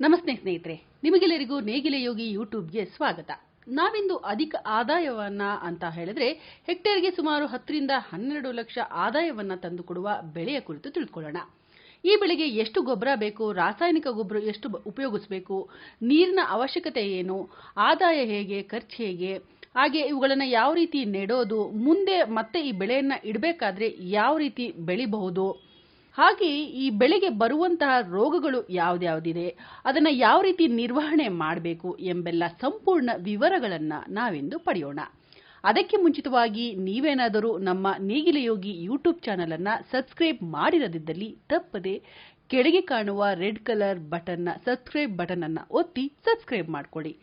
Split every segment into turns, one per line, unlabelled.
ನಮಸ್ತೆ ಸ್ನೇಹಿತರೆ, ನಿಮಗೆಲ್ಲರಿಗೂ ನೇಗಿಲೆ ಯೋಗಿ ಯೂಟ್ಯೂಬ್ಗೆ ಸ್ವಾಗತ. ನಾವಿಂದು ಅಧಿಕ ಆದಾಯವನ್ನ ಅಂತ ಹೇಳಿದ್ರೆ ಹೆಕ್ಟೇರ್ಗೆ ಸುಮಾರು ಹತ್ತರಿಂದ ಹನ್ನೆರಡು ಲಕ್ಷ ಆದಾಯವನ್ನ ತಂದುಕೊಡುವ ಬೆಳೆಯ ಕುರಿತು ತಿಳ್ಕೊಳ್ಳೋಣ. ಈ ಬೆಳೆಗೆ ಎಷ್ಟು ಗೊಬ್ಬರ ಬೇಕು, ರಾಸಾಯನಿಕ ಗೊಬ್ಬರ ಎಷ್ಟು ಉಪಯೋಗಿಸಬೇಕು, ನೀರಿನ ಅವಶ್ಯಕತೆ ಏನು, ಆದಾಯ ಹೇಗೆ, ಖರ್ಚು ಹೇಗೆ, ಹಾಗೆ ಇವುಗಳನ್ನು ಯಾವ ರೀತಿ ನೆಡೋದು, ಮುಂದೆ ಮತ್ತೆ ಈ ಬೆಳೆಯನ್ನ ಇಡಬೇಕಾದ್ರೆ ಯಾವ ರೀತಿ ಬೆಳಿಬಹುದು ಹಾಗೆ ಈ ಬೆಳೆಗೆ ಬರುವಂತಹ ರೋಗಗಳು ಯಾವುದ್ಯಾವುದಿದೆ, ಅದನ್ನು ಯಾವ ರೀತಿ ನಿರ್ವಹಣೆ ಮಾಡಬೇಕು ಎಂಬೆಲ್ಲ ಸಂಪೂರ್ಣ ವಿವರಗಳನ್ನ ನಾವಿಂದು ಪಡೆಯೋಣ. ಅದಕ್ಕೆ ಮುಂಚಿತವಾಗಿ ನೀವೇನಾದರೂ ನಮ್ಮ ನೇಗಿಲ ಯೋಗಿ ಯೂಟ್ಯೂಬ್ ಚಾನೆಲ್ ಅನ್ನ ಸಬ್ಸ್ಕ್ರೈಬ್ ಮಾಡಿರದಿದ್ದಲ್ಲಿ ತಪ್ಪದೆ ಕೆಳಗೆ ಕಾಣುವ ರೆಡ್ ಕಲರ್ ಬಟನ್ನ, ಸಬ್ಸ್ಕ್ರೈಬ್ ಬಟನ್ ಅನ್ನ ಒತ್ತಿ ಸಬ್ಸ್ಕ್ರೈಬ್ ಮಾಡಿಕೊಳ್ಳಿ.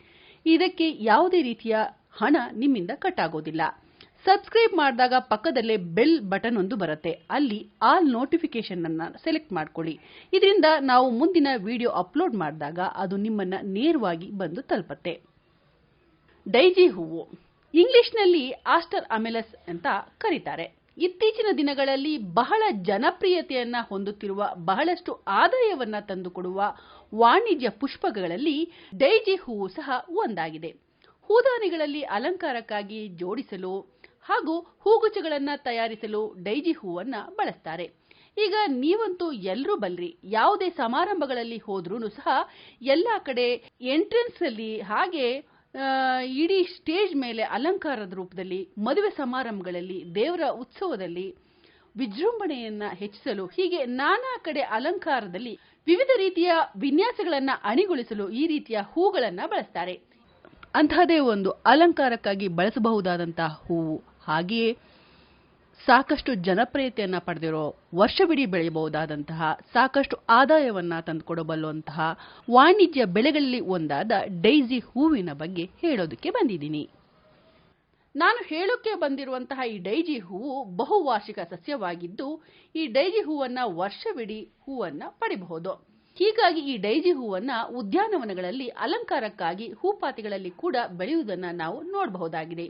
ಇದಕ್ಕೆ ಯಾವುದೇ ರೀತಿಯ ಹಣ ನಿಮ್ಮಿಂದ ಕಟ್ ಆಗೋದಿಲ್ಲ. ಸಬ್ಸ್ಕ್ರೈಬ್ ಮಾಡಿದಾಗ ಪಕ್ಕದಲ್ಲೇ ಬೆಲ್ ಬಟನ್ ಒಂದು ಬರುತ್ತೆ. ಅಲ್ಲಿ ಆಲ್ ನೋಟಿಫಿಕೇಶನ್ ಅನ್ನ ಸೆಲೆಕ್ಟ್ ಮಾಡ್ಕೊಳ್ಳಿ. ಇದರಿಂದ ನಾವು ಮುಂದಿನ ವಿಡಿಯೋ ಅಪ್ಲೋಡ್ ಮಾಡಿದಾಗ ಅದು ನಿಮ್ಮನ್ನ ನೇರವಾಗಿ ಬಂದು ತಲುಪತ್ತೆ. ಡೈಜಿ ಹೂವು. ಇಂಗ್ಲಿಷ್ನಲ್ಲಿ ಆಸ್ಟರ್ ಅಮೆಲಸ್ ಅಂತ ಕರೀತಾರೆ. ಇತ್ತೀಚಿನ ದಿನಗಳಲ್ಲಿ ಬಹಳ ಜನಪ್ರಿಯತೆಯನ್ನ ಹೊಂದುತ್ತಿರುವ, ಬಹಳಷ್ಟು ಆದಾಯವನ್ನ ತಂದುಕೊಡುವ ವಾಣಿಜ್ಯ ಪುಷ್ಪಗಳಲ್ಲಿ ಡೈಜಿ ಹೂವು ಸಹ ಒಂದಾಗಿದೆ. ಹೂದಾನಿಗಳಲ್ಲಿ ಅಲಂಕಾರಕ್ಕಾಗಿ ಜೋಡಿಸಲು ಹಾಗೂ ಹೂಗುಚ್ಛಗಳನ್ನ ತಯಾರಿಸಲು ಡೈಜಿ ಹೂವನ್ನ ಬಳಸ್ತಾರೆ. ಈಗ ನೀವಂತೂ ಎಲ್ಲರೂ ಬಲ್ರಿ ಯಾವುದೇ ಸಮಾರಂಭಗಳಲ್ಲಿ ಹೋದ್ರೂ ಸಹ ಎಲ್ಲ ಕಡೆ ಎಂಟ್ರೆನ್ಸ್ ಅಲ್ಲಿ ಹಾಗೆ ಇಡೀ ಸ್ಟೇಜ್ ಮೇಲೆ ಅಲಂಕಾರದ ರೂಪದಲ್ಲಿ ಮದುವೆ ಸಮಾರಂಭಗಳಲ್ಲಿ, ದೇವರ ಉತ್ಸವದಲ್ಲಿ ವಿಜೃಂಭಣೆಯನ್ನ ಹೆಚ್ಚಿಸಲು, ಹೀಗೆ ನಾನಾ ಕಡೆ ಅಲಂಕಾರದಲ್ಲಿ ವಿವಿಧ ರೀತಿಯ ವಿನ್ಯಾಸಗಳನ್ನ ಅಣಿಗೊಳಿಸಲು ಈ ರೀತಿಯ ಹೂಗಳನ್ನ ಬಳಸ್ತಾರೆ. ಅಂತಹದೇ ಒಂದು ಅಲಂಕಾರಕ್ಕಾಗಿ ಬಳಸಬಹುದಾದಂತಹ ಹೂವು. ಹಾಗೆಯೇ ಸಾಕಷ್ಟು ಜನಪ್ರಿಯತೆಯನ್ನು ಪಡೆದಿರೋ ವರ್ಷವಿಡೀ ಬೆಳೆಯಬಹುದಾದಂತಹ ಸಾಕಷ್ಟು ಆದಾಯವನ್ನು ತಂದುಕೊಡಬಲ್ಲುವಂತಹ ವಾಣಿಜ್ಯ ಬೆಳೆಗಳಲ್ಲಿ ಒಂದಾದ ಡೈಸಿ ಹೂವಿನ ಬಗ್ಗೆ ಹೇಳೋದಕ್ಕೆ ಬಂದಿದ್ದೀನಿ. ನಾನು ಹೇಳೋಕ್ಕೆ ಬಂದಿರುವಂತಹ ಈ ಡೈಜಿ ಹೂವು ಬಹುವಾರ್ಷಿಕ ಸಸ್ಯವಾಗಿದ್ದು, ಈ ಡೈಜಿ ಹೂವನ್ನು ವರ್ಷವಿಡೀ ಹೂವನ್ನು ಪಡಿಬಹುದು. ಹೀಗಾಗಿ ಈ ಡೈಜಿ ಹೂವನ್ನು ಉದ್ಯಾನವನಗಳಲ್ಲಿ ಅಲಂಕಾರಕ್ಕಾಗಿ ಹೂಪಾತಿಗಳಲ್ಲಿ ಕೂಡ ಬೆಳೆಯುವುದನ್ನು ನಾವು ನೋಡಬಹುದಾಗಿದೆ.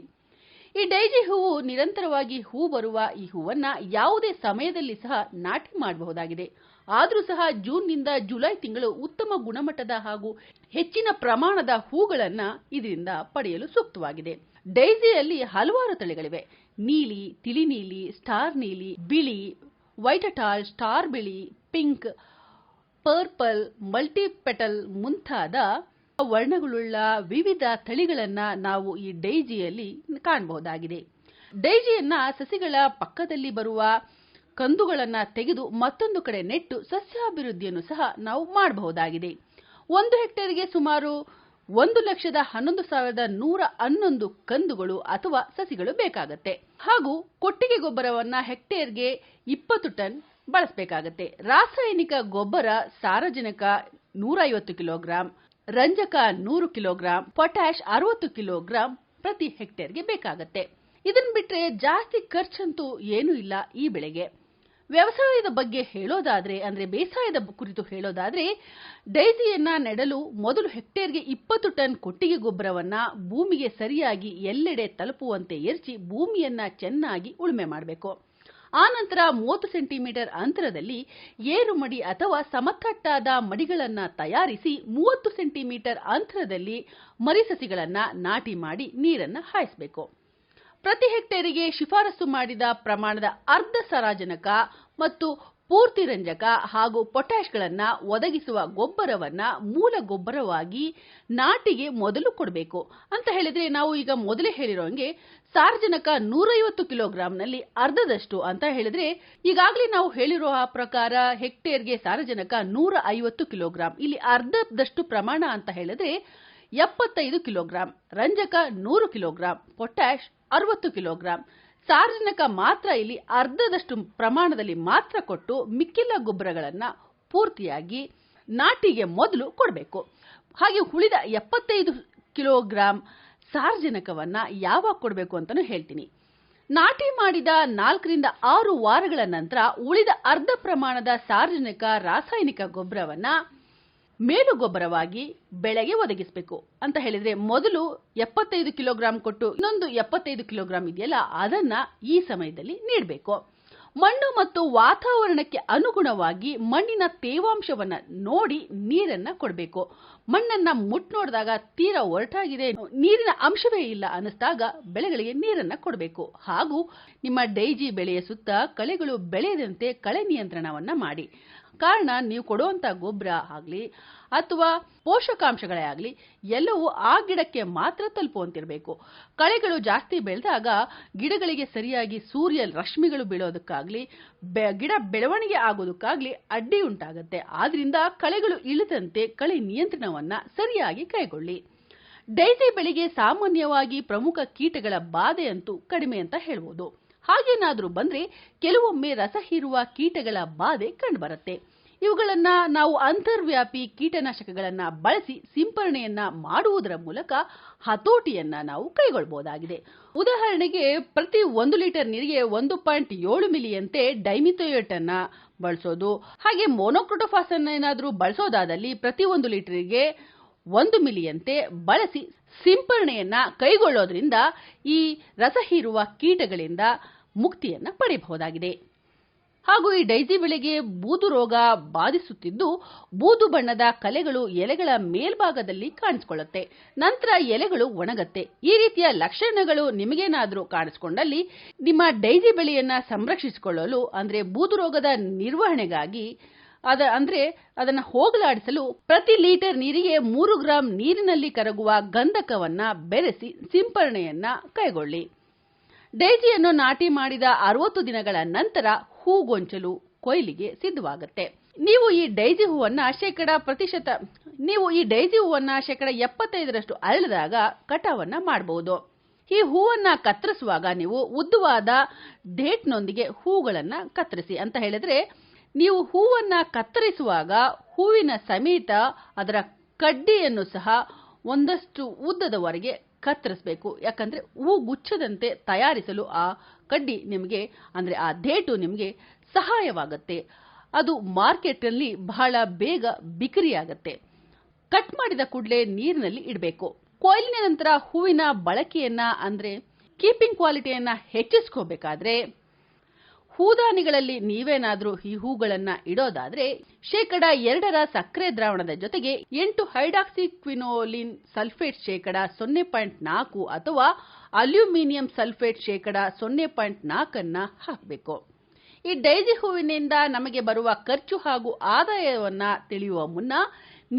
ಈ ಡೈಜಿ ಹೂವು ನಿರಂತರವಾಗಿ ಹೂ ಬರುವ ಈ ಹೂವನ್ನ ಯಾವುದೇ ಸಮಯದಲ್ಲಿ ಸಹ ನಾಟಿ ಮಾಡಬಹುದಾಗಿದೆ. ಆದರೂ ಸಹ ಜೂನ್ನಿಂದ ಜುಲೈ ತಿಂಗಳು ಉತ್ತಮ ಗುಣಮಟ್ಟದ ಹಾಗೂ ಹೆಚ್ಚಿನ ಪ್ರಮಾಣದ ಹೂಗಳನ್ನ ಇದರಿಂದ ಪಡೆಯಲು ಸೂಕ್ತವಾಗಿದೆ. ಡೈಜಿಯಲ್ಲಿ ಹಲವಾರು ತಳಿಗಳಿವೆ. ನೀಲಿ ತಿಳಿ ನೀಲಿ ಸ್ಟಾರ್ ನೀಲಿ, ಬಿಳಿ, ವೈಟಟಾಲ್, ಸ್ಟಾರ್ ಬಿಳಿ, ಪಿಂಕ್, ಪರ್ಪಲ್, ಮಲ್ಟಿಪೆಟಲ್ ಮುಂತಾದ ವರ್ಣಗಳುಳ್ಳ ವಿವಿಧ ತಳಿಗಳನ್ನ ನಾವು ಈ ಡೈಜಿಯಲ್ಲಿ ಕಾಣಬಹುದಾಗಿದೆ. ಡೈಜಿಯನ್ನ ಸಸಿಗಳ ಪಕ್ಕದಲ್ಲಿ ಬರುವ ಕಂದುಗಳನ್ನ ತೆಗೆದು ಮತ್ತೊಂದು ಕಡೆ ನೆಟ್ಟು ಸಸ್ಯಾಭಿವೃದ್ಧಿಯನ್ನು ಸಹ ನಾವು ಮಾಡಬಹುದಾಗಿದೆ. ಒಂದು ಹೆಕ್ಟೇರ್ಗೆ ಸುಮಾರು ಒಂದು ಲಕ್ಷದ ಹನ್ನೊಂದು ಸಾವಿರದ ನೂರ ಹನ್ನೊಂದು ಕಂದುಗಳು ಅಥವಾ ಸಸಿಗಳು ಬೇಕಾಗತ್ತೆ. ಹಾಗೂ ಕೊಟ್ಟಿಗೆ ಗೊಬ್ಬರವನ್ನ ಹೆಕ್ಟೇರ್ಗೆ ಇಪ್ಪತ್ತು ಟನ್ ಬಳಸಬೇಕಾಗತ್ತೆ. ರಾಸಾಯನಿಕ ಗೊಬ್ಬರ ಸಾರಜನಕ ನೂರೈವತ್ತು ಕಿಲೋಗ್ರಾಂ ರಂಜಕ ನೂರು ಕಿಲೋಗ್ರಾಂ ಪೊಟ್ಯಾಶ್ ಅರವತ್ತು ಕಿಲೋಗ್ರಾಂ ಪ್ರತಿ ಹೆಕ್ಟೇರ್ಗೆ ಬೇಕಾಗುತ್ತೆ. ಇದನ್ ಬಿಟ್ರೆ ಜಾಸ್ತಿ ಖರ್ಚಂತೂ ಏನೂ ಇಲ್ಲ ಈ ಬೆಳೆಗೆ. ವ್ಯವಸಾಯದ ಬಗ್ಗೆ ಹೇಳೋದಾದ್ರೆ, ಅಂದ್ರೆ ಬೇಸಾಯದ ಕುರಿತು ಹೇಳೋದಾದ್ರೆ ಡೈಸಿಯನ್ನ ನೆಡಲು ಮೊದಲು ಹೆಕ್ಟೇರ್ಗೆ ಇಪ್ಪತ್ತು ಟನ್ ಕೊಟ್ಟಿಗೆ ಗೊಬ್ಬರವನ್ನ ಭೂಮಿಗೆ ಸರಿಯಾಗಿ ಎಲ್ಲೆಡೆ ತಲುಪುವಂತೆ ಎರಚಿ ಭೂಮಿಯನ್ನ ಚೆನ್ನಾಗಿ ಉಳುಮೆ ಮಾಡಬೇಕು. ಆನಂತರ ಮೂವತ್ತು ಸೆಂಟಿಮೀಟರ್ ಅಂತರದಲ್ಲಿ ಏರು ಮಡಿ ಅಥವಾ ಸಮತಟ್ಟಾದ ಮಡಿಗಳನ್ನು ತಯಾರಿಸಿ ಮೂವತ್ತು ಸೆಂಟಿಮೀಟರ್ ಅಂತರದಲ್ಲಿ ಮರಿಸಸಿಗಳನ್ನ ನಾಟಿ ಮಾಡಿ ನೀರನ್ನು ಹಾಯಿಸಬೇಕು. ಪ್ರತಿ ಹೆಕ್ಟೇರಿಗೆ ಶಿಫಾರಸು ಮಾಡಿದ ಪ್ರಮಾಣದ ಅರ್ಧ ಸಾರಜನಕ ಮತ್ತು ಪೂರ್ತಿ ರಂಜಕ ಹಾಗೂ ಪೊಟ್ಯಾಷ್ಗಳನ್ನ ಒದಗಿಸುವ ಗೊಬ್ಬರವನ್ನ ಮೂಲ ಗೊಬ್ಬರವಾಗಿ ನಾಟಿಗೆ ಮೊದಲು ಕೊಡಬೇಕು. ಅಂತ ಹೇಳಿದ್ರೆ ನಾವು ಈಗ ಮೊದಲೇ ಹೇಳಿರೋಂಗೆ ಸಾರಜನಕ ನೂರೈವತ್ತು ಕಿಲೋಗ್ರಾಂನಲ್ಲಿ ಅರ್ಧದಷ್ಟು ಅಂತ ಹೇಳಿದ್ರೆ ಈಗಾಗಲೇ ನಾವು ಹೇಳಿರೋ ಆ ಪ್ರಕಾರ ಹೆಕ್ಟೇರ್ಗೆ ಸಾರಜನಕ ನೂರ ಐವತ್ತು ಕಿಲೋಗ್ರಾಂ, ಇಲ್ಲಿ ಅರ್ಧದಷ್ಟು ಪ್ರಮಾಣ ಅಂತ ಹೇಳಿದ್ರೆ ಎಪ್ಪತ್ತೈದು ಕಿಲೋಗ್ರಾಂ, ರಂಜಕ ನೂರು ಕಿಲೋಗ್ರಾಂ ಪೊಟ್ಯಾಶ್ ಅರವತ್ತು ಕಿಲೋಗ್ರಾಂ. ಸಾರಜನಕ ಮಾತ್ರ ಇಲ್ಲಿ ಅರ್ಧದಷ್ಟು ಪ್ರಮಾಣದಲ್ಲಿ ಮಾತ್ರ ಕೊಟ್ಟು ಮಿಕ್ಕಿಲ್ಲ ಗೊಬ್ಬರಗಳನ್ನು ಪೂರ್ತಿಯಾಗಿ ನಾಟಿಗೆ ಮೊದಲು ಕೊಡಬೇಕು. ಹಾಗೆ ಉಳಿದ ಎಪ್ಪತ್ತೈದು ಕಿಲೋಗ್ರಾಂ ಸಾರಜನಕವನ್ನು ಯಾವಾಗ ಕೊಡಬೇಕು ಅಂತಲೂ ಹೇಳ್ತೀನಿ. ನಾಟಿ ಮಾಡಿದ ನಾಲ್ಕರಿಂದ ಆರು ವಾರಗಳ ನಂತರ ಉಳಿದ ಅರ್ಧ ಪ್ರಮಾಣದ ಸಾರಜನಕ ರಾಸಾಯನಿಕ ಗೊಬ್ಬರವನ್ನ ಮೇಲು ಗೊಬ್ಬರವಾಗಿ ಬೆಳೆಗೆ ಒದಗಿಸಬೇಕು ಅಂತ ಹೇಳಿದ್ರೆ ಮೊದಲು ಎಪ್ಪತ್ತೈದು ಕಿಲೋಗ್ರಾಂ ಕೊಟ್ಟು ಇನ್ನೊಂದು ಎಪ್ಪತ್ತೈದು ಕಿಲೋಗ್ರಾಂ ಇದೆಯಲ್ಲ, ಅದನ್ನ ಈ ಸಮಯದಲ್ಲಿ ನೀಡಬೇಕು. ಮಣ್ಣು ಮತ್ತು ವಾತಾವರಣಕ್ಕೆ ಅನುಗುಣವಾಗಿ ಮಣ್ಣಿನ ತೇವಾಂಶವನ್ನ ನೋಡಿ ನೀರನ್ನ ಕೊಡಬೇಕು. ಮಣ್ಣನ್ನ ಮುಟ್ ನೋಡಿದಾಗ ತೀರಾ ಒರಟಾಗಿದೆ. ನೀರಿನ ಅಂಶವೇ ಇಲ್ಲ ಅನ್ನಿಸಿದಾಗ ಬೆಳೆಗಳಿಗೆ ನೀರನ್ನ ಕೊಡಬೇಕು. ಹಾಗೂ ನಿಮ್ಮ ಡೈಜಿ ಬೆಳೆಯ ಸುತ್ತ ಕಳೆಗಳು ಬೆಳೆಯದಂತೆ ಕಳೆ ನಿಯಂತ್ರಣವನ್ನ ಮಾಡಿ. ಕಾರಣ ನೀವು ಕೊಡುವಂತ ಗೊಬ್ಬರ ಆಗಲಿ ಅಥವಾ ಪೋಷಕಾಂಶಗಳೇ ಆಗಲಿ ಎಲ್ಲವೂ ಆ ಗಿಡಕ್ಕೆ ಮಾತ್ರ ತಲುಪುವಂತಿರಬೇಕು. ಕಳೆಗಳು ಜಾಸ್ತಿ ಬೆಳೆದಾಗ ಗಿಡಗಳಿಗೆ ಸರಿಯಾಗಿ ಸೂರ್ಯ ರಶ್ಮಿಗಳು ಬೀಳೋದಕ್ಕಾಗಲಿ ಗಿಡ ಬೆಳವಣಿಗೆ ಆಗೋದಕ್ಕಾಗಲಿ ಅಡ್ಡಿ ಉಂಟಾಗುತ್ತೆ. ಆದ್ರಿಂದ ಕಳೆಗಳು ಇಳಿದಂತೆ ಕಳೆ ನಿಯಂತ್ರಣವನ್ನ ಸರಿಯಾಗಿ ಕೈಗೊಳ್ಳಿ. ಡೈಸಿ ಬೆಳೆಗೆ ಸಾಮಾನ್ಯವಾಗಿ ಪ್ರಮುಖ ಕೀಟಗಳ ಬಾಧೆ ಅಂತೂ ಕಡಿಮೆ ಅಂತ ಹೇಳ್ಬೋದು. ಹಾಗೇನಾದ್ರೂ ಬಂದ್ರೆ ಕೆಲವೊಮ್ಮೆ ರಸ ಹೀರುವ ಕೀಟಗಳ ಬಾಧೆ ಕಂಡುಬರುತ್ತೆ. ಇವುಗಳನ್ನ ನಾವು ಅಂತರ್ವ್ಯಾಪಿ ಕೀಟನಾಶಕಗಳನ್ನ ಬಳಸಿ ಸಿಂಪರಣೆಯನ್ನ ಮಾಡುವುದರ ಮೂಲಕ ಹತೋಟಿಯನ್ನ ನಾವು ಕೈಗೊಳ್ಳಬಹುದಾಗಿದೆ ಉದಾಹರಣೆಗೆ ಪ್ರತಿ ಒಂದು ಲೀಟರ್ ನೀರಿಗೆ ಒಂದು ಪಾಯಿಂಟ್ ಏಳು ಮಿಲಿಯಂತೆ ಡೈಮಿಥೋಯೇಟ್ ಅನ್ನ ಬಳಸೋದು. ಹಾಗೆ ಮೊನೊಕ್ರೊಟೊಫಾಸ್ ಅನ್ನ ಏನಾದರೂ ಬಳಸೋದಾದಲ್ಲಿ ಪ್ರತಿ ಒಂದು ಲೀಟರ್ಗೆ ಒಂದು ಮಿಲಿಯಂತೆ ಬಳಸಿ ಸಿಂಪರಣೆಯನ್ನ ಕೈಗೊಳ್ಳೋದ್ರಿಂದ ಈ ರಸ ಹೀರುವ ಕೀಟಗಳಿಂದ ಮುಕ್ತಿಯನ್ನ ಪಡೆಯಬಹುದಾಗಿದೆ. ಹಾಗೂ ಈ ಡೈಸಿ ಬೆಳೆಗೆ ಬೂದು ರೋಗ ಬಾಧಿಸುತ್ತಿದ್ದು, ಬೂದು ಬಣ್ಣದ ಕಲೆಗಳು ಎಲೆಗಳ ಮೇಲ್ಭಾಗದಲ್ಲಿ ಕಾಣಿಸಿಕೊಳ್ಳುತ್ತೆ. ನಂತರ ಎಲೆಗಳು ಒಣಗತ್ತೆ. ಈ ರೀತಿಯ ಲಕ್ಷಣಗಳು ನಿಮಗೇನಾದರೂ ಕಾಣಿಸಿಕೊಂಡಲ್ಲಿ ನಿಮ್ಮ ಡೈಸಿ ಬೆಳೆಯನ್ನ ಸಂರಕ್ಷಿಸಿಕೊಳ್ಳಲು, ಅಂದ್ರೆ ಬೂದು ರೋಗದ ನಿರ್ವಹಣೆಗಾಗಿ ಅದ ಅಂದ್ರೆ ಅದನ್ನ ಹೋಗಲಾಡಿಸಲು ಪ್ರತಿ ಲೀಟರ್ ನೀರಿಗೆ ಮೂರು ಗ್ರಾಂ ನೀರಿನಲ್ಲಿ ಕರಗುವ ಗಂಧಕವನ್ನ ಬೆರೆಸಿ ಸಿಂಪರಣೆಯನ್ನ ಕೈಗೊಳ್ಳಿ. ಡೈಜಿಯನ್ನು ನಾಟಿ ಮಾಡಿದ ಅರವತ್ತು ದಿನಗಳ ನಂತರ ಹೂಗೊಂಚಲು ಕೊಯ್ಲಿಗೆ ಸಿದ್ಧವಾಗುತ್ತೆ. ನೀವು ಈ ಡೈಜಿ ಹೂವನ್ನ ಶೇಕಡ ಪ್ರತಿಶತ, ನೀವು ಈ ಡೈಜಿ ಹೂವನ್ನ ಶೇಕಡ ಎಪ್ಪತ್ತೈದರಷ್ಟು ಅರಳಿದಾಗ ಕಟಾವನ್ನ ಮಾಡಬಹುದು ಈ ಹೂವನ್ನ ಕತ್ತರಿಸುವಾಗ ನೀವು ಉದ್ದವಾದ ಡೇಟ್ನೊಂದಿಗೆ ಹೂಗಳನ್ನ ಕತ್ತರಿಸಿ ಅಂತ ಹೇಳಿದ್ರೆ ನೀವು ಹೂವನ್ನ ಕತ್ತರಿಸುವಾಗ ಹೂವಿನ ಸಮೇತ ಅದರ ಕಡ್ಡಿಯನ್ನು ಸಹ ಒಂದಷ್ಟು ಉದ್ದದವರೆಗೆ ಕತ್ತರಿಸಬೇಕು. ಯಾಕಂದ್ರೆ ಹೂ ಗುಚ್ಛದಂತೆ ತಯಾರಿಸಲು ಆ ಕಡ್ಡಿ ನಿಮಗೆ, ಅಂದ್ರೆ ಆ ಡೇಟು ನಿಮಗೆ ಸಹಾಯವಾಗುತ್ತೆ. ಅದು ಮಾರ್ಕೆಟ್ನಲ್ಲಿ ಬಹಳ ಬೇಗ ಬಿಕ್ರಿಯಾಗತ್ತೆ. ಕಟ್ ಮಾಡಿದ ಕೂಡಲೇ ನೀರಿನಲ್ಲಿ ಇಡಬೇಕು. ಕೊಯ್ಲಿನ ನಂತರ ಹೂವಿನ ಬಳಕೆಯನ್ನ, ಅಂದ್ರೆ ಕೀಪಿಂಗ್ ಕ್ವಾಲಿಟಿಯನ್ನ ಹೆಚ್ಚಿಸ್ಕೋಬೇಕಾದ್ರೆ ಹೂದಾನಿಗಳಲ್ಲಿ ನೀವೇನಾದರೂ ಈ ಹೂಗಳನ್ನ ಇಡೋದಾದ್ರೆ ಶೇಕಡ ಎರಡರ ಸಕ್ಕರೆ ದ್ರಾವಣದ ಜೊತೆಗೆ ಎಂಟು ಹೈಡಾಕ್ಸಿಕ್ವಿನೋಲಿನ್ ಸಲ್ಫೇಟ್ ಶೇಕಡ ಸೊನ್ನೆ ಪಾಯಿಂಟ್ ನಾಲ್ಕು ಅಥವಾ ಅಲ್ಯೂಮಿನಿಯಂ ಸಲ್ಫೇಟ್ ಶೇಕಡ ಸೊನ್ನೆ ಪಾಯಿಂಟ್ ನಾಲ್ಕನ್ನ ಹಾಕಬೇಕು. ಈ ಡೈಜಿ ಹೂವಿನಿಂದ ನಮಗೆ ಬರುವ ಖರ್ಚು ಹಾಗೂ ಆದಾಯವನ್ನ ತಿಳಿಯುವ ಮುನ್ನ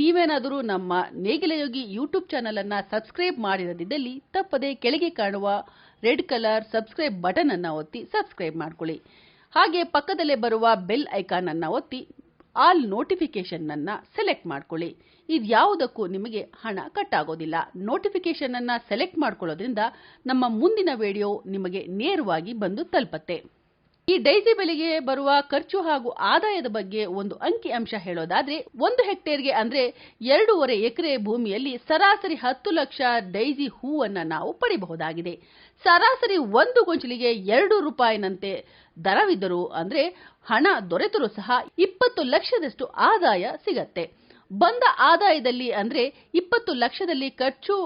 ನೀವೇನಾದರೂ ನಮ್ಮ ನೇಗಿಲಯೋಗಿ ಯೂಟ್ಯೂಬ್ ಚಾನೆಲ್ ಅನ್ನ ಸಬ್ಸ್ಕ್ರೈಬ್ ಮಾಡಿರದಿದ್ದಲ್ಲಿ ತಪ್ಪದೆ ಕೆಳಗೆ ಕಾಣುವ ರೆಡ್ ಕಲರ್ ಸಬ್ಸ್ಕ್ರೈಬ್ ಬಟನ್ ಅನ್ನ ಒತ್ತಿ ಸಬ್ಸ್ಕ್ರೈಬ್ ಮಾಡ್ಕೊಳ್ಳಿ. ಹಾಗೆ ಪಕ್ಕದಲ್ಲೇ ಬರುವ ಬೆಲ್ ಐಕಾನ್ ಅನ್ನು ಒತ್ತಿ, ಆಲ್ ನೋಟಿಫಿಕೇಶನ್ ಅನ್ನ ಸೆಲೆಕ್ಟ್ ಮಾಡ್ಕೊಳ್ಳಿ. ಇದ್ಯಾವುದಕ್ಕೂ ನಿಮಗೆ ಹಣ ಕಟ್ ಆಗೋದಿಲ್ಲ ನೋಟಿಫಿಕೇಶನ್ ಅನ್ನ ಸೆಲೆಕ್ಟ್ ಮಾಡ್ಕೊಳ್ಳೋದ್ರಿಂದ ನಮ್ಮ ಮುಂದಿನ ವಿಡಿಯೋ ನಿಮಗೆ ನೇರವಾಗಿ ಬಂದು ತಲುಪತ್ತೆ. ಈ ಡೈಸಿ ಬೆಲೆಗೆ ಬರುವ ಖರ್ಚು ಹಾಗೂ ಆದಾಯದ ಬಗ್ಗೆ ಒಂದು ಅಂಕಿ ಅಂಶ ಹೇಳೋದಾದ್ರೆ ಒಂದು ಹೆಕ್ಟೇರ್ಗೆ ಅಂದ್ರೆ ಎರಡೂವರೆ ಎಕರೆ ಭೂಮಿಯಲ್ಲಿ ಸರಾಸರಿ ಹತ್ತು ಲಕ್ಷ ಡೈಸಿ ಹೂವನ್ನ ನಾವು ಪಡೆಯಬಹುದಾಗಿದೆ ಸರಾಸರಿ ಒಂದು ಗೊಂಚಲಿಗೆ ಎರಡು ರೂಪಾಯಿನಂತೆ ದರವಿದ್ದರೂ ಅಂದ್ರೆ ಹಣ ದೊರೆತರೂ ಸಹ ಇಪ್ಪತ್ತು ಲಕ್ಷದಷ್ಟು ಆದಾಯ ಸಿಗತ್ತೆ. ಬಂದ ಆದಾಯದಲ್ಲಿ ಅಂದ್ರೆ ಇಪ್ಪತ್ತು ಲಕ್ಷದಲ್ಲಿ ಖರ್ಚು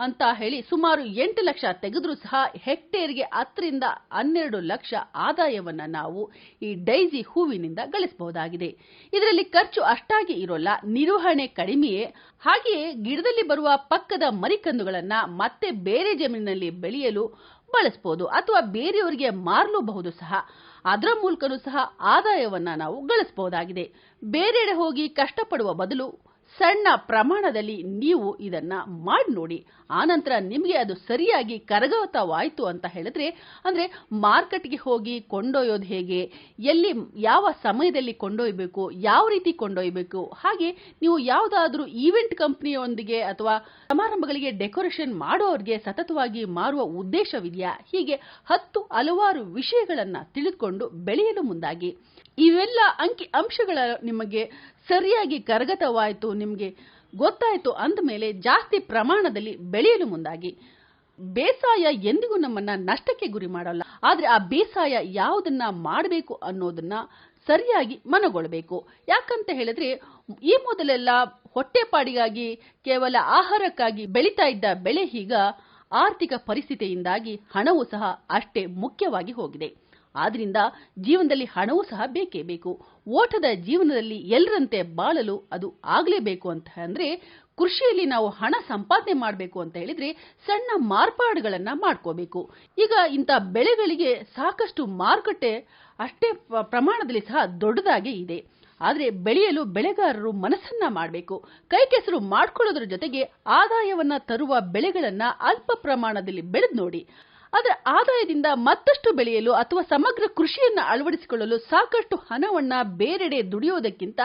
ಅಂತ ಹೇಳಿ ಸುಮಾರು ಎಂಟು ಲಕ್ಷ ತೆಗೆದ್ರೂ ಸಹ ಹೆಕ್ಟೇರ್ಗೆ ಹತ್ತರಿಂದ ಹನ್ನೆರಡು ಲಕ್ಷ ಆದಾಯವನ್ನು ನಾವು ಈ ಡೈಸಿ ಹೂವಿನಿಂದ ಗಳಿಸಬಹುದಾಗಿದೆ. ಇದರಲ್ಲಿ ಖರ್ಚು ಅಷ್ಟಾಗಿ ಇರೋಲ್ಲ, ನಿರ್ವಹಣೆ ಕಡಿಮೆಯೇ. ಹಾಗೆಯೇ ಗಿಡದಲ್ಲಿ ಬರುವ ಪಕ್ಕದ ಮರಿಕಂದುಗಳನ್ನು ಮತ್ತೆ ಬೇರೆ ಜಮೀನಿನಲ್ಲಿ ಬೆಳೆಯಲು ಬಳಸಬಹುದು ಅಥವಾ ಬೇರೆಯವರಿಗೆ ಮಾರಲೂಬಹುದು ಸಹ. ಅದರ ಮೂಲಕನೂ ಸಹ ಆದಾಯವನ್ನು ನಾವು ಗಳಿಸಬಹುದಾಗಿದೆ. ಬೇರೆಡೆ ಹೋಗಿ ಕಷ್ಟಪಡುವ ಬದಲು ಸಣ್ಣ ಪ್ರಮಾಣದಲ್ಲಿ ನೀವು ಇದನ್ನ ಮಾಡಿ ನೋಡಿ. ಆನಂತರ ನಿಮಗೆ ಅದು ಸರಿಯಾಗಿ ಕರಗತವಾಯಿತು ಅಂತ ಹೇಳಿದ್ರೆ, ಅಂದ್ರೆ ಮಾರ್ಕೆಟ್ಗೆ ಹೋಗಿ ಕೊಂಡೊಯ್ಯೋದು ಹೇಗೆ, ಎಲ್ಲಿ ಯಾವ ಸಮಯದಲ್ಲಿ ಕೊಂಡೊಯ್ಯಬೇಕು ಯಾವ ರೀತಿ ಕೊಂಡೊಯ್ಯಬೇಕು ಹಾಗೆ ನೀವು ಯಾವುದಾದ್ರೂ ಈವೆಂಟ್ ಕಂಪ್ನಿಯೊಂದಿಗೆ ಅಥವಾ ಸಮಾರಂಭಗಳಿಗೆ ಡೆಕೋರೇಷನ್ ಮಾಡೋರಿಗೆ ಸತತವಾಗಿ ಮಾರುವ ಉದ್ದೇಶವಿದೆಯಾ? ಹೀಗೆ ಹತ್ತು ಹಲವಾರು ವಿಷಯಗಳನ್ನು ತಿಳಿದುಕೊಂಡು ಬೆಳೆಯಲು ಮುಂದಾಗಿ. ಇವೆಲ್ಲ ಅಂಕಿ ಅಂಶಗಳ ನಿಮಗೆ ಸರಿಯಾಗಿ ಕರಗತವಾಯಿತು, ನಿಮಗೆ ಗೊತ್ತಾಯಿತು ಅಂದಮೇಲೆ ಜಾಸ್ತಿ ಪ್ರಮಾಣದಲ್ಲಿ ಬೆಳೆಯಲು ಮುಂದಾಗಿ. ಬೇಸಾಯ ಎಂದಿಗೂ ನಮ್ಮನ್ನ ನಷ್ಟಕ್ಕೆ ಗುರಿ ಮಾಡಲ್ಲ. ಆದರೆ ಆ ಬೇಸಾಯ ಯಾವುದನ್ನ ಮಾಡಬೇಕು ಅನ್ನೋದನ್ನ ಸರಿಯಾಗಿ ಮನಗೊಳ್ಬೇಕು. ಯಾಕಂತ ಹೇಳಿದ್ರೆ, ಈ ಮೊದಲೆಲ್ಲ ಹೊಟ್ಟೆಪಾಡಿಗಾಗಿ, ಕೇವಲ ಆಹಾರಕ್ಕಾಗಿ ಬೆಳೀತಾ ಇದ್ದ ಬೆಳೆ ಈಗ ಆರ್ಥಿಕ ಪರಿಸ್ಥಿತಿಯಿಂದಾಗಿ ಹಣವೂ ಸಹ ಅಷ್ಟೇ ಮುಖ್ಯವಾಗಿ ಹೋಗಿದೆ. ಆದ್ರಿಂದ ಜೀವನದಲ್ಲಿ ಹಣವೂ ಸಹ ಬೇಕೇ ಬೇಕು. ಓಟದ ಜೀವನದಲ್ಲಿ ಎಲ್ಲರಂತೆ ಬಾಳಲು ಅದು ಆಗಲೇಬೇಕು ಅಂತ ಅಂದ್ರೆ ಕೃಷಿಯಲ್ಲಿ ನಾವು ಹಣ ಸಂಪಾದನೆ ಮಾಡಬೇಕು ಅಂತ ಹೇಳಿದ್ರೆ ಸಣ್ಣ ಮಾರ್ಪಾಡುಗಳನ್ನು ಮಾಡ್ಕೋಬೇಕು. ಈಗ ಇಂಥ ಬೆಳೆಗಳಿಗೆ ಸಾಕಷ್ಟು ಮಾರುಕಟ್ಟೆ ಅಷ್ಟೇ ಪ್ರಮಾಣದಲ್ಲಿ ಸಹ ದೊಡ್ಡದಾಗಿ ಇದೆ. ಆದರೆ ಬೆಳೆಯಲು ಬೆಳೆಗಾರರು ಮನಸ್ಸನ್ನ ಮಾಡಬೇಕು. ಕೈ ಕೆಸರು ಮಾಡ್ಕೊಳ್ಳೋದ್ರ ಜೊತೆಗೆ ಆದಾಯವನ್ನ ತರುವ ಬೆಳೆಗಳನ್ನ ಅಲ್ಪ ಪ್ರಮಾಣದಲ್ಲಿ ಬೆಳೆದು ನೋಡಿ. ಅದರ ಆದಾಯದಿಂದ ಮತ್ತಷ್ಟು ಬೆಳೆಯಲು ಅಥವಾ ಸಮಗ್ರ ಕೃಷಿಯನ್ನು ಅಳವಡಿಸಿಕೊಳ್ಳಲು ಸಾಕಷ್ಟು ಹಣವನ್ನ ಬೇರೆಡೆ ದುಡಿಯೋದಕ್ಕಿಂತ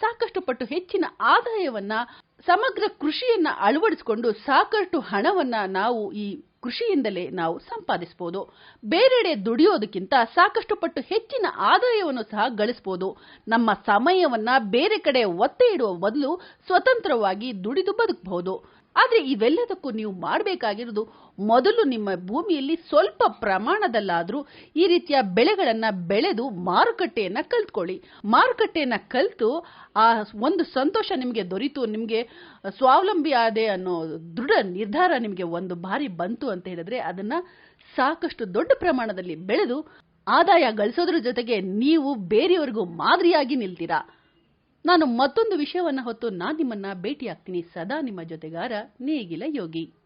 ಸಾಕಷ್ಟು ಪಟ್ಟು ಹೆಚ್ಚಿನ ಆದಾಯವನ್ನು ಸಮಗ್ರ ಕೃಷಿಯನ್ನ ಅಳವಡಿಸಿಕೊಂಡು ಸಾಕಷ್ಟು ಹಣವನ್ನ ನಾವು ಈ ಕೃಷಿಯಿಂದಲೇ ನಾವು ಸಂಪಾದಿಸಬಹುದು ಬೇರೆಡೆ ದುಡಿಯೋದಕ್ಕಿಂತ ಸಾಕಷ್ಟು ಪಟ್ಟು ಹೆಚ್ಚಿನ ಆದಾಯವನ್ನು ಸಹ ಗಳಿಸಬಹುದು ನಮ್ಮ ಸಮಯವನ್ನ ಬೇರೆ ಕಡೆ ಒತ್ತೆ ಇಡುವ ಬದಲು ಸ್ವತಂತ್ರವಾಗಿ ದುಡಿದು ಬದುಕಬಹುದು ಆದ್ರೆ ಇವೆಲ್ಲದಕ್ಕೂ ನೀವು ಮಾಡಬೇಕಾಗಿರೋದು ಮೊದಲು ನಿಮ್ಮ ಭೂಮಿಯಲ್ಲಿ ಸ್ವಲ್ಪ ಪ್ರಮಾಣದಲ್ಲಾದರೂ ಈ ರೀತಿಯ ಬೆಳೆಗಳನ್ನು ಬೆಳೆದು ಮಾರುಕಟ್ಟೆಯನ್ನು ಕಲ್ತ್ಕೊಳ್ಳಿ. ಮಾರುಕಟ್ಟೆಯನ್ನು ಕಲಿತು ಆ ಒಂದು ಸಂತೋಷ ನಿಮಗೆ ದೊರೀತು, ನಿಮಗೆ ಸ್ವಾವಲಂಬಿ ಆದೆ ಅನ್ನೋ ದೃಢ ನಿರ್ಧಾರ ನಿಮಗೆ ಒಂದು ಬಾರಿ ಬಂತು ಅಂತ ಹೇಳಿದ್ರೆ ಅದನ್ನು ಸಾಕಷ್ಟು ದೊಡ್ಡ ಪ್ರಮಾಣದಲ್ಲಿ ಬೆಳೆದು ಆದಾಯ ಗಳಿಸೋದ್ರ ಜೊತೆಗೆ ನೀವು ಬೇರೆಯವರಿಗೂ ಮಾದರಿಯಾಗಿ ನಿಲ್ತೀರಾ? ನಾನು ಮತ್ತೊಂದು ವಿಷಯವನ್ನ ಹೊತ್ತು ನಾನು ನಿಮ್ಮನ್ನ ಭೇಟಿಯಾಗ್ತೀನಿ. ಸದಾ ನಿಮ್ಮ ಜೊತೆಗಾರ ನೇಗಿಲ ಯೋಗಿ.